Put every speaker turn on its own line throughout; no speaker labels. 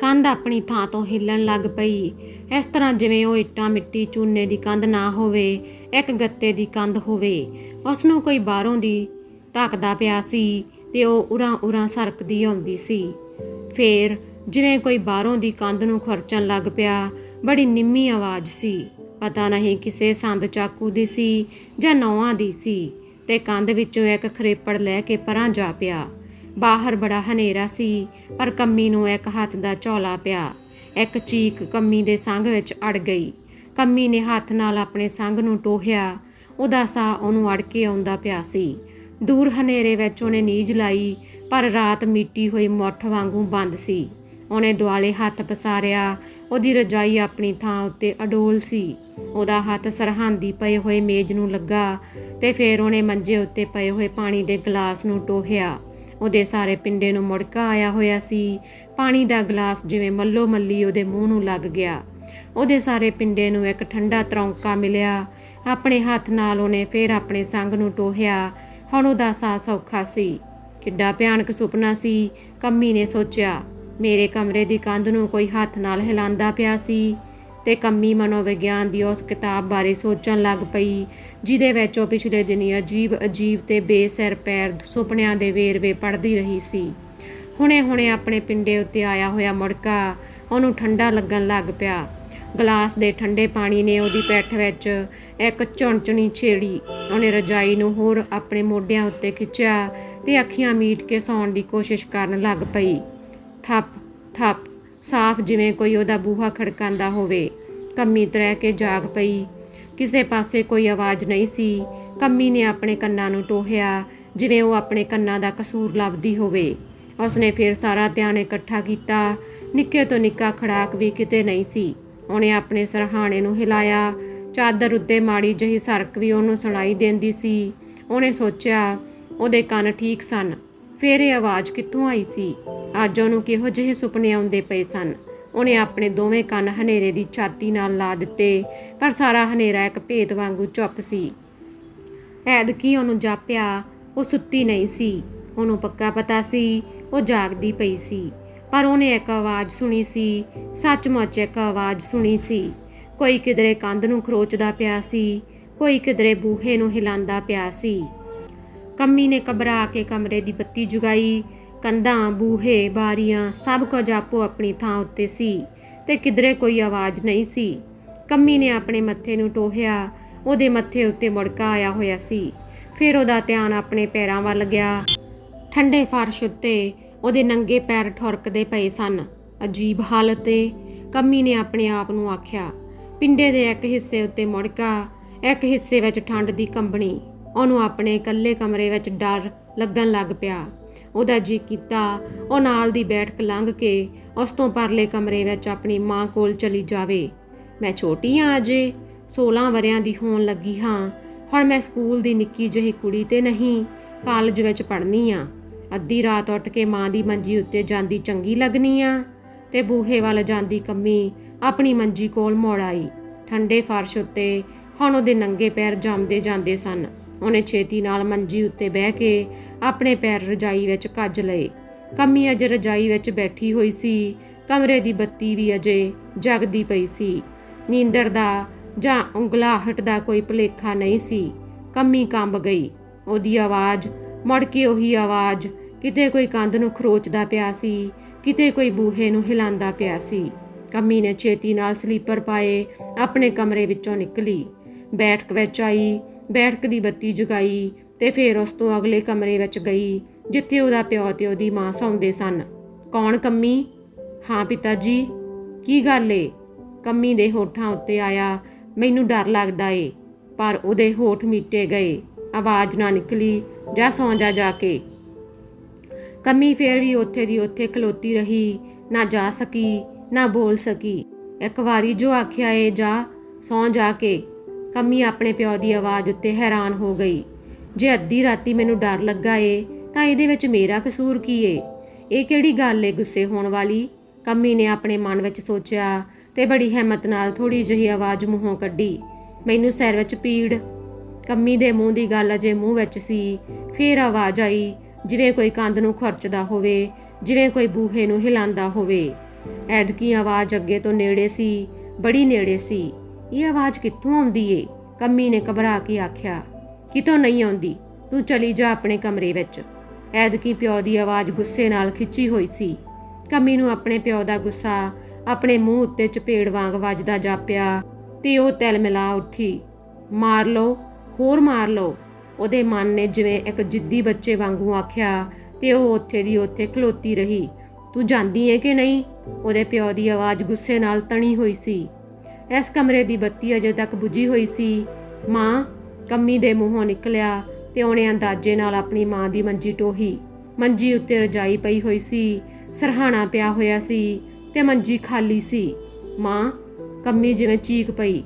ਕੰਧ ਆਪਣੀ ਥਾਂ ਤੋਂ ਹਿੱਲਣ ਲੱਗ ਪਈ। ਇਸ ਤਰ੍ਹਾਂ ਜਿਵੇਂ ਉਹ ਇੱਟਾਂ ਮਿੱਟੀ ਚੂਨੇ ਦੀ ਕੰਧ ਨਾ ਹੋਵੇ, ਇੱਕ ਗੱਤੇ ਦੀ ਕੰਧ ਹੋਵੇ। ਉਸ ਨੂੰ ਕੋਈ ਬਾਹਰੋਂ ਦੀ ਧੱਕਦਾ ਪਿਆ ਸੀ ਤੇ ਉਹ ਉਰਾਂ ਉਰਾਂ ਸਰਕਦੀ ਆਉਂਦੀ ਸੀ। ਫੇਰ ਜਿਵੇਂ ਕੋਈ ਬਾਹਰੋਂ ਦੀ ਕੰਧ ਨੂੰ ਖਰਚਣ ਲੱਗ ਪਿਆ, ਬੜੀ ਨਿੰਮੀ ਆਵਾਜ਼ ਸੀ। ਪਤਾ ਨਹੀਂ ਕਿਸੇ ਸੰਦ ਚਾਕੂ ਦੀ ਸੀ ਜਾਂ ਨੌਆਂ ਦੀ ਸੀ ਤੇ ਕੰਧ ਵਿੱਚੋਂ ਇੱਕ ਖਰੇਪੜ ਲੈ ਕੇ ਪਰਾਂ ਜਾ ਪਿਆ। ਬਾਹਰ ਬੜਾ ਹਨੇਰਾ ਸੀ, ਪਰ ਕੰਮੀ ਨੂੰ ਇੱਕ ਹੱਥ ਦਾ ਝੋਲਾ ਪਿਆ। ਇੱਕ ਚੀਕ ਕੰਮੀ ਦੇ ਸੰਗ ਵਿੱਚ ਅੜ ਗਈ। ਕੰਮੀ ਨੇ ਹੱਥ ਨਾਲ ਆਪਣੇ ਸੰਗ ਨੂੰ ਟੋਹਿਆ। ਉਹਦਾ ਸਾਹ ਉਹਨੂੰ ਅੜ ਕੇ ਆਉਂਦਾ ਪਿਆ ਸੀ। ਦੂਰ ਹਨੇਰੇ ਵਿੱਚ ਉਹਨੇ ਨੀਝ ਲਾਈ, ਪਰ ਰਾਤ ਮਿੱਟੀ ਹੋਈ ਮੁੱਠ ਵਾਂਗੂ ਬੰਦ ਸੀ। ਉਹਨੇ ਦੁਆਲੇ ਹੱਥ ਪਸਾਰਿਆ। ਉਹਦੀ ਰਜਾਈ ਆਪਣੀ ਥਾਂ ਉੱਤੇ ਅਡੋਲ ਸੀ। ਉਹਦਾ ਹੱਥ ਸਰਹਾਂਦੀ ਪਏ ਹੋਏ ਮੇਜ਼ ਨੂੰ ਲੱਗਾ ਤੇ ਫਿਰ ਉਹਨੇ ਮੰਜੇ ਉੱਤੇ ਪਏ ਹੋਏ ਪਾਣੀ ਦੇ ਗਲਾਸ ਨੂੰ ਟੋਹਿਆ। ਉਹਦੇ ਸਾਰੇ ਪਿੰਡੇ ਨੂੰ ਮੁੜਕਾ ਆਇਆ ਹੋਇਆ ਸੀ। ਪਾਣੀ ਦਾ ਗਲਾਸ ਜਿਵੇਂ ਮੱਲੋ ਮੱਲੀ ਉਹਦੇ ਮੂੰਹ ਨੂੰ ਲੱਗ ਗਿਆ। ਉਹਦੇ ਸਾਰੇ ਪਿੰਡੇ ਨੂੰ ਇੱਕ ਠੰਡਾ ਤਰੌਂਕਾ ਮਿਲਿਆ। ਆਪਣੇ ਹੱਥ ਨਾਲ ਉਹਨੇ ਫਿਰ ਆਪਣੇ ਸੰਗ ਨੂੰ ਟੋਹਿਆ। ਹੁਣ ਉਹਦਾ ਸਾਹ ਸੌਖਾ ਸੀ। ਕਿੱਡਾ ਭਿਆਨਕ ਸੁਪਨਾ ਸੀ। ਕੰਮੀ ਨੇ ਸੋਚਿਆ, ਮੇਰੇ ਕਮਰੇ ਦੀ ਕੰਧ ਨੂੰ ਕੋਈ ਹੱਥ ਨਾਲ ਹਿਲਾਉਂਦਾ ਪਿਆ ਸੀ। ਤੇ ਕੰਮੀ ਮਨੋਵਿਗਿਆਨ ਦੀ ਉਸ ਕਿਤਾਬ ਬਾਰੇ ਸੋਚਣ ਲੱਗ ਪਈ, ਜਿਹਦੇ ਵਿੱਚ ਉਹ ਪਿਛਲੇ ਦਿਨੀ ਅਜੀਬ ਅਜੀਬ ਤੇ ਬੇਸਿਰ ਪੈਰ ਸੁਪਨਿਆਂ ਦੇ ਵੇਰਵੇ ਪੜ੍ਹਦੀ ਰਹੀ ਸੀ। ਹੁਣੇ-ਹੁਣੇ ਆਪਣੇ ਪਿੰਡੇ ਉੱਤੇ ਆਇਆ ਹੋਇਆ ਮੁੜਕਾ ਉਹਨੂੰ ਠੰਡਾ ਲੱਗਣ ਲੱਗ ਪਿਆ। ਗਲਾਸ ਦੇ ਠੰਡੇ ਪਾਣੀ ਨੇ ਉਹਦੀ ਪਿੱਠ ਵਿੱਚ ਇੱਕ ਝੁਣਝੁਣੀ ਛੇੜੀ। ਉਹਨੇ ਰਜਾਈ ਨੂੰ ਹੋਰ ਆਪਣੇ ਮੋਢਿਆਂ ਉੱਤੇ ਖਿੱਚਿਆ ਤੇ ਅੱਖੀਆਂ ਮੀਟ ਕੇ ਸੌਣ ਦੀ ਕੋਸ਼ਿਸ਼ ਕਰਨ ਲੱਗ ਪਈ। ਥੱਪ ਥੱਪ ਸਾਫ਼ ਜਿਵੇਂ ਕੋਈ ਉਹਦਾ ਬੂਹਾ ਖੜਕਾਉਂਦਾ ਹੋਵੇ। ਕੰਮੀ ਤਰਹਿ ਕੇ ਜਾਗ ਪਈ। ਕਿਸੇ ਪਾਸੇ ਕੋਈ ਆਵਾਜ਼ ਨਹੀਂ ਸੀ। ਕੰਮੀ ਨੇ ਆਪਣੇ ਕੰਨਾਂ ਨੂੰ ਟੋਹਿਆ, ਜਿਵੇਂ ਉਹ ਆਪਣੇ ਕੰਨਾਂ ਦਾ ਕਸੂਰ ਲੱਭਦੀ ਹੋਵੇ। ਉਸਨੇ ਫਿਰ ਸਾਰਾ ਧਿਆਨ ਇਕੱਠਾ ਕੀਤਾ। ਨਿੱਕੇ ਤੋਂ ਨਿੱਕਾ ਖੜਾਕ ਵੀ ਕਿਤੇ ਨਹੀਂ ਸੀ। ਉਹਨੇ ਆਪਣੇ ਸਰਹਾਣੇ ਨੂੰ ਹਿਲਾਇਆ। ਚਾਦਰ ਉੱਤੇ ਮਾੜੀ ਜਿਹੀ ਸਰਕ ਵੀ ਉਹਨੂੰ ਸੁਣਾਈ ਦਿੰਦੀ ਸੀ। ਉਹਨੇ ਸੋਚਿਆ, ਉਹਦੇ ਕੰਨ ਠੀਕ ਸਨ। ਫਿਰ ਇਹ ਆਵਾਜ਼ ਕਿੱਥੋਂ ਆਈ ਸੀ? ਅੱਜ ਉਹਨੂੰ ਕਿਹੋ ਜਿਹੇ ਸੁਪਨੇ ਆਉਂਦੇ ਪਏ ਸਨ? ਉਹਨੇ ਆਪਣੇ ਦੋਵੇਂ ਕੰਨ ਹਨੇਰੇ ਦੀ ਛਾਤੀ ਨਾਲ ਲਾ ਦਿੱਤੇ, ਪਰ ਸਾਰਾ ਹਨੇਰਾ ਇੱਕ ਭੇਤ ਵਾਂਗੂ ਚੁੱਪ ਸੀ। ਐਦਕੀ ਉਹਨੂੰ ਜਾਪਿਆ, ਉਹ ਸੁੱਤੀ ਨਹੀਂ ਸੀ। ਉਹਨੂੰ ਪੱਕਾ ਪਤਾ ਸੀ, ਉਹ ਜਾਗਦੀ ਪਈ ਸੀ। ਪਰ ਉਹਨੇ ਇੱਕ ਆਵਾਜ਼ ਸੁਣੀ ਸੀ, ਸੱਚਮੁੱਚ ਇੱਕ ਆਵਾਜ਼ ਸੁਣੀ ਸੀ। ਕੋਈ ਕਿਧਰੇ ਕੰਧ ਨੂੰ ਖਰੋਚਦਾ ਪਿਆ ਸੀ, ਕੋਈ ਕਿਧਰੇ ਬੂਹੇ ਨੂੰ ਹਿਲਾਉਂਦਾ ਪਿਆ ਸੀ। ਕੰਮੀ ਨੇ ਘਬਰਾ ਕੇ ਕਮਰੇ ਦੀ ਬੱਤੀ ਜੁਗਾਈ। ਕੰਧਾਂ, ਬੂਹੇ, ਬਾਰੀਆਂ ਸਭ ਕੁਝ ਆਪੋ ਆਪਣੀ ਥਾਂ ਉੱਤੇ ਸੀ ਤੇ ਕਿਧਰੇ ਕੋਈ ਆਵਾਜ਼ ਨਹੀਂ ਸੀ। ਕੰਮੀ ਨੇ ਆਪਣੇ ਮੱਥੇ ਨੂੰ ਟੋਹਿਆ, ਉਹਦੇ ਮੱਥੇ ਉੱਤੇ ਮੁੜਕਾ ਆਇਆ ਹੋਇਆ ਸੀ। ਫਿਰ ਉਹਦਾ ਧਿਆਨ ਆਪਣੇ ਪੈਰਾਂ ਵੱਲ ਗਿਆ। ਠੰਡੇ ਫਰਸ਼ ਉੱਤੇ ਉਹਦੇ ਨੰਗੇ ਪੈਰ ਠੁਰਕਦੇ ਪਏ ਸਨ। ਅਜੀਬ ਹਾਲਤ ਤੇ ਕੰਮੀ ਨੇ ਆਪਣੇ ਆਪ ਨੂੰ ਆਖਿਆ। ਪਿੰਡੇ ਦੇ ਇੱਕ ਹਿੱਸੇ ਉੱਤੇ ਮੁੜਕਾ, ਇੱਕ ਹਿੱਸੇ ਵਿੱਚ ਠੰਡ ਦੀ ਕੰਬਣੀ। ਉਹਨੂੰ ਆਪਣੇ ਇਕੱਲੇ ਕਮਰੇ ਵਿੱਚ ਡਰ ਲੱਗਣ ਲੱਗ ਪਿਆ। ਉਹਦਾ ਜੀ ਕੀਤਾ। ਉਹ ਨਾਲ ਦੀ ਬੈਠਕ ਲੰਘ ਕੇ ਉਸ ਤੋਂ ਪਰਲੇ ਕਮਰੇ ਵਿੱਚ ਆਪਣੀ ਮਾਂ ਕੋਲ ਚਲੀ ਜਾਵੇ। ਮੈਂ ਛੋਟੀ ਹਾਂ ਅਜੇ। 16 ਵਰਿਆਂ ਦੀ ਹੋਣ ਲੱਗੀ ਹਾਂ। ਹੁਣ ਮੈਂ ਸਕੂਲ ਦੀ ਨਿੱਕੀ ਜਿਹੀ ਕੁੜੀ ਤੇ ਨਹੀਂ, ਕਾਲਜ ਵਿੱਚ ਪੜ੍ਹਨੀ ਆ। ਅੱਧੀ ਰਾਤ ਉੱਠ ਕੇ ਮਾਂ ਦੀ ਮੰਜੀ ਉੱਤੇ ਜਾਂਦੀ ਚੰਗੀ ਲੱਗਣੀ ਆ ਤੇ ਬੂਹੇ ਵੱਲ ਜਾਂਦੀ ਕੰਮੀ ਆਪਣੀ ਮੰਜੀ ਕੋਲ ਮੋੜ ਆਈ। ਠੰਡੇ ਫਰਸ਼ ਉੱਤੇ ਹੁਣ ਉਹਦੇ ਨੰਗੇ ਪੈਰ ਜੰਮਦੇ ਜਾਂਦੇ ਸਨ। ਉਹਨੇ ਛੇਤੀ ਨਾਲ ਮੰਜੀ ਉੱਤੇ ਬਹਿ ਕੇ ਆਪਣੇ ਪੈਰ ਰਜਾਈ ਵਿੱਚ ਕੱਜ ਲਏ। ਕੰਮੀ ਅਜੇ ਰਜਾਈ ਵਿੱਚ ਬੈਠੀ ਹੋਈ ਸੀ। ਕਮਰੇ ਦੀ ਬੱਤੀ ਵੀ ਅਜੇ ਜਗਦੀ ਪਈ ਸੀ। ਨੀਂਦਰ ਦਾ ਜਾਂ ਉਂਗਲਾਹਟ ਦਾ ਕੋਈ ਭੁਲੇਖਾ ਨਹੀਂ ਸੀ। ਕੰਮੀ ਕੰਬ ਗਈ। ਉਹਦੀ ਆਵਾਜ਼, ਮੁੜ ਕੇ ਉਹੀ ਆਵਾਜ਼, ਕਿਤੇ ਕੋਈ ਕੰਧ ਨੂੰ ਖਰੋਚਦਾ ਪਿਆ ਸੀ, ਕਿਤੇ ਕੋਈ ਬੂਹੇ ਨੂੰ ਹਿਲਾਉਂਦਾ ਪਿਆ ਸੀ। ਕੰਮੀ ਨੇ ਛੇਤੀ ਨਾਲ ਸਲੀਪਰ ਪਾਏ, ਆਪਣੇ ਕਮਰੇ ਵਿੱਚੋਂ ਨਿਕਲੀ। ਬੈਠਕ ਵਿੱਚ ਆਈ। ਬੈਠਕ ਦੀ ਬੱਤੀ ਜਗਾਈ ਤੇ ਫਿਰ ਉਸ ਤੋਂ ਅਗਲੇ ਕਮਰੇ ਵਿੱਚ ਗਈ, ਜਿੱਥੇ ਉਹਦਾ ਪਿਓ ਤੇ ਉਹਦੀ ਮਾਂ ਸੌਂਦੇ ਸਨ। ਕੌਣ ਕੰਮੀ? ਹਾਂ ਪਿਤਾ ਜੀ ਕੀ ਗੱਲ ਏ? ਕੰਮੀ ਦੇ ਹੋਠਾਂ ਉੱਤੇ ਆਇਆ। ਮੈਨੂੰ ਡਰ ਲੱਗਦਾ ਏ, ਪਰ ਉਹਦੇ ਹੋਠ ਮੀਟੇ ਗਏ। ਆਵਾਜ਼ ਨਾ ਨਿਕਲੀ, ਜਾ ਸੌਂ ਜਾ ਜਾ ਕੇ। ਕੰਮੀ ਫੇਰ ਵੀ ਉੱਥੇ ਦੀ ਉੱਥੇ ਖਲੋਤੀ ਰਹੀ, ਨਾ ਜਾ ਸਕੀ, ਨਾ ਬੋਲ ਸਕੀ। ਇੱਕ ਵਾਰੀ ਜੋ ਆਖਿਆ ਏ, ਜਾ, ਸੌਂ ਜਾ ਕੇ। ਕੰਮੀ ਆਪਣੇ ਪਿਓ ਦੀ ਆਵਾਜ਼ ਉੱਤੇ ਹੈਰਾਨ ਹੋ ਗਈ। ਜੇ ਅੱਧੀ ਰਾਤੀ ਮੈਨੂੰ ਡਰ ਲੱਗਾ ਏ, ਤਾਂ ਇਹਦੇ ਵਿੱਚ ਮੇਰਾ ਕਸੂਰ ਕੀ ਏ? ਇਹ ਕਿਹੜੀ ਗੱਲ ਏ ਗੁੱਸੇ ਹੋਣ ਵਾਲੀ? ਕੰਮੀ ਨੇ ਆਪਣੇ ਮਨ ਵਿੱਚ ਸੋਚਿਆ ਤੇ ਬੜੀ ਹਿੰਮਤ ਨਾਲ ਥੋੜੀ ਜਿਹੀ ਆਵਾਜ਼ ਮੂੰਹੋਂ ਕੱਢੀ। ਮੈਨੂੰ ਸਿਰ ਵਿੱਚ ਪੀੜ ਕੰਮੀ ਦੇ ਮੂੰਹ ਦੀ ਗੱਲ ਅਜੇ ਮੂੰਹ ਵਿੱਚ ਸੀ। ਫੇਰ ਆਵਾਜ਼ ਆਈ, ਜਿਵੇਂ ਕੋਈ ਕੰਧ ਨੂੰ ਖਰਚਦਾ ਹੋਵੇ, ਜਿਵੇਂ ਕੋਈ ਬੂਹੇ ਨੂੰ ਹਿਲਾਉਂਦਾ ਹੋਵੇ ਐਦਕੀ ਆਵਾਜ਼ ਅੱਗੇ ਤੋਂ ਨੇੜੇ ਸੀ, ਬੜੀ ਨੇੜੇ ਸੀ। ਇਹ ਆਵਾਜ਼ ਕਿੱਥੋਂ ਆਉਂਦੀ ਏ? ਕੰਮੀ ਨੇ ਘਬਰਾ ਕੇ ਆਖਿਆ, ਕਿਤੋਂ ਨਹੀਂ ਆਉਂਦੀ? ਤੂੰ ਚਲੀ ਜਾ ਆਪਣੇ ਕਮਰੇ ਵਿੱਚ। ਐਦਕੀ ਪਿਓ ਦੀ ਆਵਾਜ਼ ਗੁੱਸੇ ਨਾਲ ਖਿੱਚੀ ਹੋਈ ਸੀ। ਕੰਮੀ ਨੂੰ ਆਪਣੇ ਪਿਓ ਦਾ ਗੁੱਸਾ ਆਪਣੇ ਮੂੰਹ ਉੱਤੇ ਚਪੇੜ ਵਾਂਗ ਵੱਜਦਾ ਜਾਪਿਆ ਤੇ ਉਹ ਤਿਲ ਮਿਲਾ ਉੱਠੀ। ਮਾਰ ਲਓ, ਹੋਰ ਮਾਰ ਲਓ। ਉਹਦੇ ਮਨ ਨੇ ਜਿਵੇਂ ਇੱਕ ਜਿੱਦੀ ਬੱਚੇ ਵਾਂਗੂ ਆਖਿਆ ਤੇ ਉਹ ਉੱਥੇ ਦੀ ਉੱਥੇ ਖਲੋਤੀ ਰਹੀ। ਤੂੰ ਜਾਂਦੀ ਏ ਕਿ ਨਹੀਂ? ਉਹਦੇ ਪਿਓ ਦੀ ਆਵਾਜ਼ ਗੁੱਸੇ ਨਾਲ ਤਣੀ ਹੋਈ ਸੀ। ਇਸ ਕਮਰੇ ਦੀ ਬੱਤੀ ਅਜੇ ਤੱਕ ਬੁਝੀ ਹੋਈ ਸੀ। ਮਾਂ ਕੰਮੀ ਦੇ ਮੂੰਹੋਂ ਨਿਕਲਿਆ ਤੇ ਉਹਨੇ ਅੰਦਾਜ਼ੇ ਨਾਲ ਆਪਣੀ ਮਾਂ ਦੀ ਮੰਜੀ ਟੋਹੀ। ਮੰਜੀ ਉੱਤੇ ਰਜਾਈ ਪਈ ਹੋਈ ਸੀ, ਸਰਹਾਣਾ ਪਿਆ ਹੋਇਆ ਸੀ ਤੇ ਮੰਜੀ ਖਾਲੀ ਸੀ। ਮਾਂ, ਕੰਮੀ ਜਿਵੇਂ ਚੀਕ ਪਈ।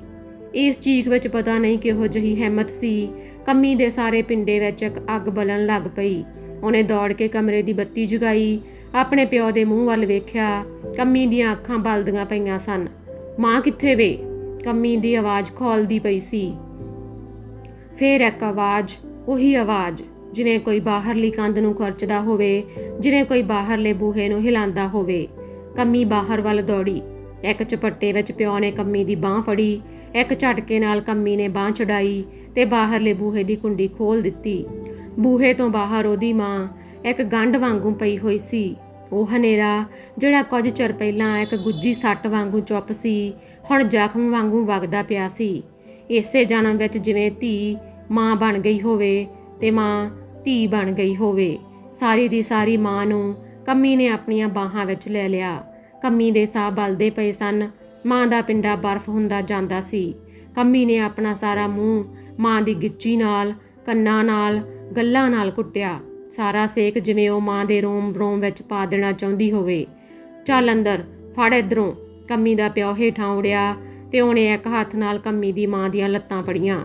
ਇਸ ਚੀਕ ਵਿੱਚ ਪਤਾ ਨਹੀਂ ਕਿਹੋ ਜਿਹੀ ਹਿੰਮਤ ਸੀ। ਕੰਮੀ ਦੇ ਸਾਰੇ ਪਿੰਡੇ ਵਿੱਚ ਇੱਕ ਅੱਗ ਬਲਣ ਲੱਗ ਪਈ। ਉਹਨੇ ਦੌੜ ਕੇ ਕਮਰੇ ਦੀ ਬੱਤੀ ਜਗਾਈ। ਆਪਣੇ ਪਿਓ ਦੇ ਮੂੰਹ ਵੱਲ ਵੇਖਿਆ। ਕੰਮੀ ਦੀਆਂ ਅੱਖਾਂ ਬਲਦੀਆਂ ਪਈਆਂ ਸਨ। ਮਾਂ ਕਿੱਥੇ ਵੇ? ਕੰਮੀ ਦੀ ਆਵਾਜ਼ ਖੋਲਦੀ ਪਈ ਸੀ। ਫੇਰ ਇੱਕ ਆਵਾਜ਼, ਉਹੀ ਆਵਾਜ਼, ਜਿਵੇਂ ਕੋਈ ਬਾਹਰਲੀ ਕੰਧ ਨੂੰ ਖਰਚਦਾ ਹੋਵੇ, ਜਿਵੇਂ ਕੋਈ ਬਾਹਰਲੇ ਬੂਹੇ ਨੂੰ ਹਿਲਾਉਂਦਾ ਹੋਵੇ। ਕੰਮੀ ਬਾਹਰ ਵੱਲ ਦੌੜੀ। ਇੱਕ ਚਪੱਟੇ ਵਿੱਚ ਪਿਓ ਨੇ ਕੰਮੀ ਦੀ ਬਾਹ ਫੜੀ। ਇੱਕ ਝਟਕੇ ਨਾਲ ਕੰਮੀ ਨੇ ਬਾਹ ਚੜਾਈ ਤੇ ਬਾਹਰਲੇ ਬੂਹੇ ਦੀ ਕੁੰਡੀ ਖੋਲ ਦਿੱਤੀ। ਬੂਹੇ ਤੋਂ ਬਾਹਰ ਉਹਦੀ ਮਾਂ ਇੱਕ ਗੰਢ ਵਾਂਗੂ ਪਈ ਹੋਈ ਸੀ। ਉਹ ਹਨੇਰਾ, ਜਿਹੜਾ ਕੁਝ ਚਿਰ ਪਹਿਲਾਂ ਇੱਕ ਗੁੱਜੀ ਸੱਟ ਵਾਂਗੂ ਚੁੱਪ ਸੀ, ਹੁਣ ਜ਼ਖਮ ਵਾਂਗੂ ਵਗਦਾ ਪਿਆ ਸੀ। ਇਸੇ ਜਨਮ ਵਿੱਚ ਜਿਵੇਂ ਧੀ ਮਾਂ ਬਣ ਗਈ ਹੋਵੇ ਤੇ ਮਾਂ ਧੀ ਬਣ ਗਈ ਹੋਵੇ, ਸਾਰੀ ਦੀ ਸਾਰੀ ਮਾਂ ਨੂੰ ਕੰਮੀ ਨੇ ਆਪਣੀਆਂ ਬਾਹਾਂ ਵਿੱਚ ਲੈ ਲਿਆ। ਕੰਮੀ ਦੇ ਸਾਹ ਬਲਦੇ ਪਏ ਸਨ, ਮਾਂ ਦਾ ਪਿੰਡਾ ਬਰਫ਼ ਹੁੰਦਾ ਜਾਂਦਾ ਸੀ। ਕੰਮੀ ਨੇ ਆਪਣਾ ਸਾਰਾ ਮੂੰਹ ਮਾਂ ਦੀ ਗਿੱਚੀ ਨਾਲ, ਕੰਨਾਂ ਨਾਲ, ਗੱਲਾਂ ਨਾਲ ਕੁੱਟਿਆ। ਸਾਰਾ ਸੇਕ ਜਿਵੇਂ ਉਹ ਮਾਂ ਦੇ ਰੋਮ ਰੋਮ ਵਿੱਚ ਪਾ ਦੇਣਾ ਚਾਹੁੰਦੀ ਹੋਵੇ। ਚੱਲ ਅੰਦਰ, ਫੜ ਇਧਰੋਂ। ਕੰਮੀ ਦਾ ਪਿਓ ਹੇਠਾਂ ਉੜਿਆ ਤੇ ਉਹਨੇ ਇੱਕ ਹੱਥ ਨਾਲ ਕੰਮੀ ਦੀ ਮਾਂ ਦੀਆਂ ਲੱਤਾਂ ਫੜੀਆਂ।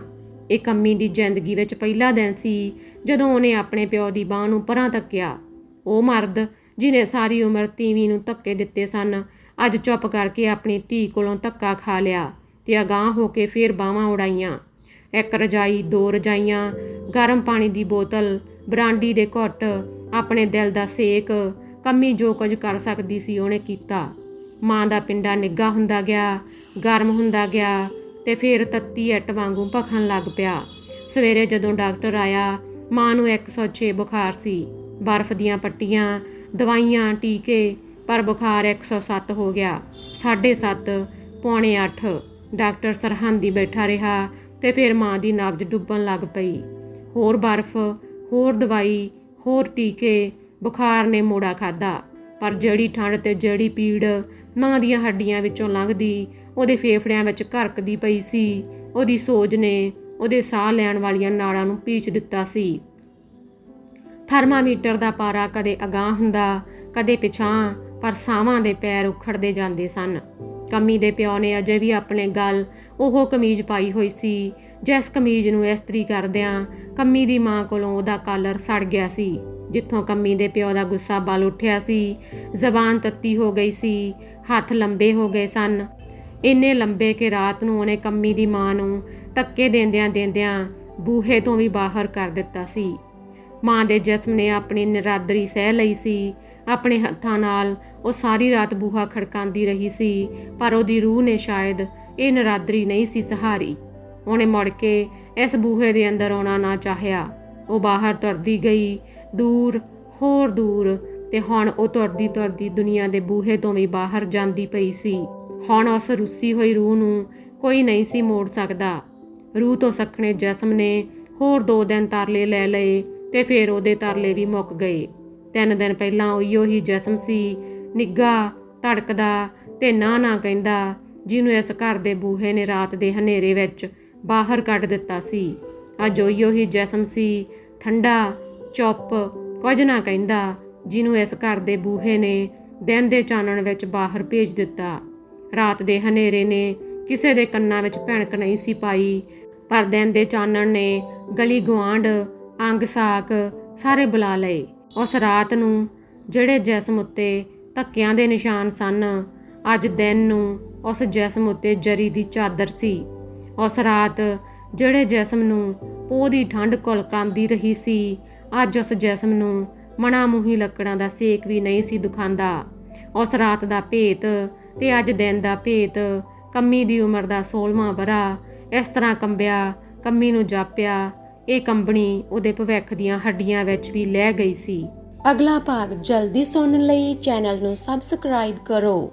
ਇਹ ਕੰਮੀ ਦੀ ਜ਼ਿੰਦਗੀ ਵਿੱਚ ਪਹਿਲਾ ਦਿਨ ਸੀ ਜਦੋਂ ਉਹਨੇ ਆਪਣੇ ਪਿਓ ਦੀ ਬਾਹ ਨੂੰ ਪਰਾਂ ਤੱਕਿਆ ਉਹ ਮਰਦ ਜਿਨੇ ਸਾਰੀ ਉਮਰ ਤੀਵੀਂ ਨੂੰ ਧੱਕੇ ਦਿੱਤੇ ਸਨ, ਅੱਜ ਚੁੱਪ ਕਰਕੇ ਆਪਣੀ ਧੀ ਕੋਲੋਂ ਧੱਕਾ ਖਾ ਲਿਆ ਤੇ ਅਗਾਹ ਹੋ ਕੇ ਫੇਰ ਬਾਹਾਂ ਉਡਾਈਆਂ। ਇੱਕ ਰਜਾਈ, ਦੋ ਰਜਾਈਆਂ, ਗਰਮ ਪਾਣੀ ਦੀ ਬੋਤਲ ਬਰਾਂਡੀ ਦੇ ਘੁੱਟ, ਆਪਣੇ ਦਿਲ ਦਾ ਸੇਕ, ਕੰਮੀ ਜੋ ਕੁਝ ਕਰ ਸਕਦੀ ਸੀ ਉਹਨੇ ਕੀਤਾ। ਮਾਂ ਦਾ ਪਿੰਡਾ ਨਿੱਗਾ ਹੁੰਦਾ ਗਿਆ, ਗਰਮ ਹੁੰਦਾ ਗਿਆ ਤੇ ਫਿਰ ਤੱਤੀ ਐਟ ਵਾਂਗੂ ਭਖਣ ਲੱਗ ਪਿਆ। ਸਵੇਰੇ ਜਦੋਂ ਡਾਕਟਰ ਆਇਆ, ਮਾਂ ਨੂੰ 106 ਬੁਖਾਰ ਸੀ। ਬਰਫ਼ ਦੀਆਂ ਪੱਟੀਆਂ, ਦਵਾਈਆਂ, ਟੀਕੇ, ਪਰ ਬੁਖਾਰ 107 ਹੋ ਗਿਆ। 7:30 ਪੌਣੇ 8 ਡਾਕਟਰ ਸਰਹੰਦੀ ਬੈਠਾ ਰਿਹਾ ਤੇ ਫਿਰ ਮਾਂ ਦੀ ਨਬਜ਼ ਡੁੱਬਣ ਲੱਗ ਪਈ। ਹੋਰ ਬਰਫ਼ ਹੋਰ ਦਵਾਈ, ਹੋਰ ਟੀਕੇ, ਬੁਖਾਰ ਨੇ ਮੋੜਾ ਖਾਦਾ ਪਰ ਜਿਹੜੀ ਠੰਡ ਤੇ ਜਿਹੜੀ ਪੀੜ ਮਾਂ ਦੀਆਂ ਹੱਡੀਆਂ ਵਿੱਚੋਂ ਲੰਘਦੀ, ਉਹਦੇ ਫੇਫੜਿਆਂ ਵਿੱਚ ਘਰਕਦੀ ਪਈ ਸੀ। ਉਹਦੀ ਸੋਜ ਨੇ ਉਹਦੇ ਸਾਹ ਲੈਣ ਵਾਲੀਆਂ ਨਾੜਾਂ ਨੂੰ ਪੀਚ ਦਿੱਤਾ ਸੀ। ਥਰਮਾਮੀਟਰ ਦਾ ਪਾਰਾ ਕਦੇ ਅਗਾਹ ਹੁੰਦਾ, ਕਦੇ ਪਿਛਾਂ ਪਰ ਸਾਹਾਂ ਦੇ ਪੈਰ ਉਖੜਦੇ ਜਾਂਦੇ ਸਨ। ਕੰਮੀ ਦੇ ਪਿਓ ਨੇ ਅਜੇ ਵੀ ਆਪਣੇ ਗਲ ਉਹ ਕਮੀਜ਼ ਪਾਈ ਹੋਈ ਸੀ। ਜਿਸ ਕਮੀਜ਼ ਨੂੰ ਇਸਤਰੀ ਕਰਦਿਆਂ ਕੰਮੀ ਦੀ ਮਾਂ ਕੋਲੋਂ ਉਹਦਾ ਕਾਲਰ ਸੜ ਗਿਆ ਸੀ, ਜਿੱਥੋਂ ਕੰਮੀ ਦੇ ਪਿਓ ਦਾ ਗੁੱਸਾ ਬਲ ਉੱਠਿਆ ਸੀ। ਜ਼ਬਾਨ ਤੱਤੀ ਹੋ ਗਈ ਸੀ, ਹੱਥ ਲੰਬੇ ਹੋ ਗਏ ਸਨ। ਇੰਨੇ ਲੰਬੇ ਕਿ ਰਾਤ ਨੂੰ ਉਹਨੇ ਕੰਮੀ ਦੀ ਮਾਂ ਨੂੰ ਧੱਕੇ ਦੇਂਦਿਆਂ ਦੇਂਦਿਆਂ ਬੂਹੇ ਤੋਂ ਵੀ ਬਾਹਰ ਕਰ ਦਿੱਤਾ ਸੀ। ਮਾਂ ਦੇ ਜਿਸਮ ਨੇ ਆਪਣੀ ਨਿਰਾਦਰੀ ਸਹਿ ਲਈ ਸੀ। ਆਪਣੇ ਹੱਥਾਂ ਨਾਲ ਉਹ ਸਾਰੀ ਰਾਤ ਬੂਹਾ ਖੜਕਾਉਂਦੀ ਰਹੀ ਸੀ, ਪਰ ਉਹਦੀ ਰੂਹ ਨੇ ਸ਼ਾਇਦ ਇਹ ਨਿਰਾਦਰੀ ਨਹੀਂ ਸੀ ਸਹਾਰੀ। ਉਹਨੇ ਮੁੜ ਕੇ ਇਸ ਬੂਹੇ ਦੇ ਅੰਦਰ ਆਉਣਾ ਨਾ ਚਾਹਿਆ। ਉਹ ਬਾਹਰ ਤੁਰਦੀ ਗਈ, ਦੂਰ, ਹੋਰ ਦੂਰ, ਤੇ ਹੁਣ ਉਹ ਤੁਰਦੀ ਤੁਰਦੀ ਦੁਨੀਆ ਦੇ ਬੂਹੇ ਤੋਂ ਵੀ ਬਾਹਰ ਜਾਂਦੀ ਪਈ ਸੀ। ਹੁਣ ਉਸ ਰੁੱਸੀ ਹੋਈ ਰੂਹ ਨੂੰ ਕੋਈ ਨਹੀਂ ਸੀ ਮੋੜ ਸਕਦਾ। ਰੂਹ ਤੋਂ ਸਖਣੇ ਜਿਸਮ ਨੇ ਹੋਰ ਦੋ ਦਿਨ ਤਰਲੇ ਲੈ ਲਏ ਤੇ ਫਿਰ ਉਹਦੇ ਤਰਲੇ ਵੀ ਮੁੱਕ ਗਏ। ਤਿੰਨ ਦਿਨ ਪਹਿਲਾਂ ਉਹੀਓ ਹੀ ਜਿਸਮ ਸੀ ਨਿੱਗਾ ਧੜਕਦਾ ਤੇ ਨਾ ਨਾ ਕਹਿੰਦਾ, ਜਿਹਨੂੰ ਇਸ ਘਰ ਦੇ ਬੂਹੇ ਨੇ ਰਾਤ ਦੇ ਹਨੇਰੇ ਵਿੱਚ ਬਾਹਰ ਕੱਢ ਦਿੱਤਾ ਸੀ। ਅੱਜ ਉਹੀਓ ਹੀ ਜਿਸਮ ਸੀ, ਠੰਡਾ, ਚੁੱਪ, ਕੁਝ ਨਾ ਕਹਿੰਦਾ, ਜਿਹਨੂੰ ਇਸ ਘਰ ਦੇ ਬੂਹੇ ਨੇ ਦਿਨ ਦੇ ਚਾਨਣ ਵਿੱਚ ਬਾਹਰ ਭੇਜ ਦਿੱਤਾ। ਰਾਤ ਦੇ ਹਨੇਰੇ ਨੇ ਕਿਸੇ ਦੇ ਕੰਨਾਂ ਵਿੱਚ ਭਿਣਕ ਨਹੀਂ ਸੀ ਪਾਈ, ਪਰ ਦਿਨ ਦੇ ਚਾਨਣ ਨੇ ਗਲੀ ਗੁਆਂਢ, ਅੰਗ ਸਾਕ ਸਾਰੇ ਬੁਲਾ ਲਏ। ਉਸ ਰਾਤ ਨੂੰ ਜਿਹੜੇ ਜਿਸਮ ਉੱਤੇ ਧੱਕਿਆਂ ਦੇ ਨਿਸ਼ਾਨ ਸਨ, ਅੱਜ ਦਿਨ ਨੂੰ ਉਸ ਜਿਸਮ ਉੱਤੇ ਜਰੀ ਦੀ ਚਾਦਰ ਸੀ। ਉਸ ਰਾਤ ਜਿਹੜੇ ਜਿਸਮ ਨੂੰ ਪੋਹ ਦੀ ਠੰਡ ਕੋਲ ਕੁਲਕਾਂਦੀ ਰਹੀ ਸੀ, ਅੱਜ ਉਸ ਜਿਸਮ ਨੂੰ ਮਣਾ ਮੂਹੀ ਲੱਕੜਾਂ ਦਾ ਸੇਕ ਵੀ ਨਹੀਂ ਸੀ ਦੁਖਾਂਦਾ ਉਸ ਰਾਤ ਦਾ ਭੇਤ ਤੇ ਅੱਜ ਦਿਨ ਦਾ ਭੇਤ ਕੰਮੀ ਦੀ ਉਮਰ ਦਾ 16ਵਾਂ ਬਰਾ ਇਸ ਤਰ੍ਹਾਂ ਕੰਬਿਆ, ਕੰਮੀ ਨੂੰ ਜਾਪਿਆ। ਇਹ ਕੰਬਣੀ ਉਹਦੇ ਭਵਿੱਖ ਦੀਆਂ ਹੱਡੀਆਂ ਵਿੱਚ ਵੀ ਲੈ ਗਈ ਸੀ। ਅਗਲਾ ਭਾਗ ਜਲਦੀ ਸੁਣਨ ਲਈ ਚੈਨਲ ਨੂੰ ਸਬਸਕ੍ਰਾਈਬ ਕਰੋ।